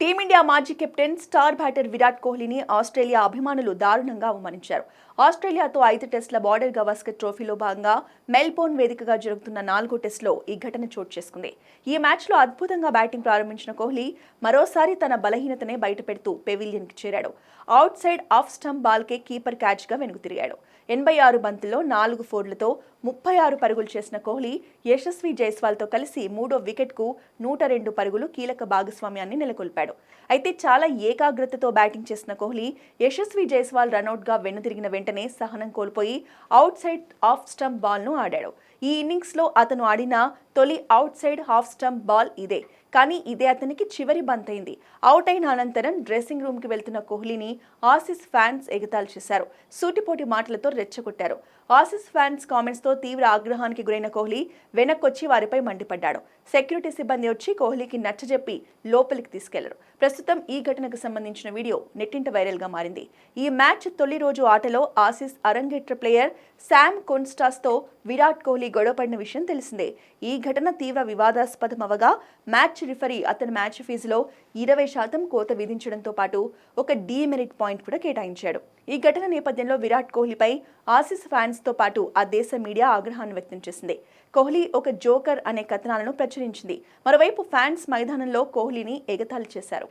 Team India మాజీ captain star batter Virat కోహ్లీని Australia అభిమానులు దారుణంగా అవమానించారు. ఆస్ట్రేలియాతో ఐదు టెస్టుల బార్డర్ గవాస్కర్ ట్రోఫీలో భాగంగా మెల్బోర్న్ వేదికగా జరుగుతున్న నాలుగో టెస్టులో ఈ ఘటన చోటు చేసుకుంది. ఈ మ్యాచ్లో అద్భుతంగా బ్యాటింగ్ ప్రారంభించిన కోహ్లీ మరోసారి తన బలహీనతనే బయటపెడుతూ పెవిలియన్కి చేరాడు. అవుట్ సైడ్ ఆఫ్ స్టంప్ బాల్కే కీపర్ క్యాచ్గా వెనుక తిరిగాడు ఎనభై ఆరు బంతుల్లో నాలుగు ఫోర్లతో ముప్పై ఆరు పరుగులు చేసిన కోహ్లీ యశస్వి జైస్వాల్తో కలిసి మూడో వికెట్కు నూట రెండు పరుగులు కీలక భాగస్వామ్యాన్ని నెలకొల్పాడు. అయితే చాలా ఏకాగ్రతతో బ్యాటింగ్ చేసిన కోహ్లీ యశస్వి జైస్వాల్ రనౌట్గా వెనుదిరిగిన వెంటనే సహనం కోల్పోయి అవుట్ సైడ్ ఆఫ్ స్టంప్ బాల్ను ఆడాడు. ఈ ఇన్నింగ్స్లో అతను ఆడిన తొలి outside off stump ball ఇదే. కానీ ఇదే అతనికి చివరి బంత్ అయింది అవుట్ అయిన అనంతరం డ్రెస్సింగ్ రూమ్కి వెళ్తున్న కోహ్లీని ఆసిస్ ఫ్యాన్స్ ఎగతాలు చేశారు. సూటిపోటి మాటలతో రెచ్చగొట్టారు. ఆసిస్ ఫ్యాన్స్ కామెంట్స్తో తీవ్ర ఆగ్రహానికి గురైన కోహ్లీ వెనక్కొచ్చి వారిపై మండిపడ్డాడు. సెక్యూరిటీ సిబ్బంది వచ్చి కోహ్లీకి నచ్చజెప్పి లోపలికి తీసుకెళ్ళారు. ప్రస్తుతం ఈ ఘటనకు సంబంధించిన వీడియో నెట్టింట వైరల్గా మారింది. ఈ మ్యాచ్ తొలి రోజు ఆటలో ఆసిస్ అరంగేట్ర ప్లేయర్ శామ్ కొన్స్టాస్తో విరాట్ కోహ్లీ గొడవపడిన విషయం తెలిసిందే. ఈ ఘటన తీవ్ర వివాదాస్పదం అవగా మ్యాచ్ రిఫరీ అతని మ్యాచ్ ఫీజులో ఇరవై శాతం కోత విధించడంతో పాటు ఒక డీమెరిట్ పాయింట్ కూడా కేటాయించాడు. ఈ ఘటన నేపథ్యంలో విరాట్ కోహ్లీపై ఆసిస్ ఫ్యాన్స్తో పాటు ఆ దేశ మీడియా ఆగ్రహాన్ని వ్యక్తం చేసింది. కోహ్లీ ఒక జోకర్ అనే కథనాలను ప్రచురించింది. మరోవైపు ఫ్యాన్స్ మైదానంలో కోహ్లీని ఎగతాళి చేశారు.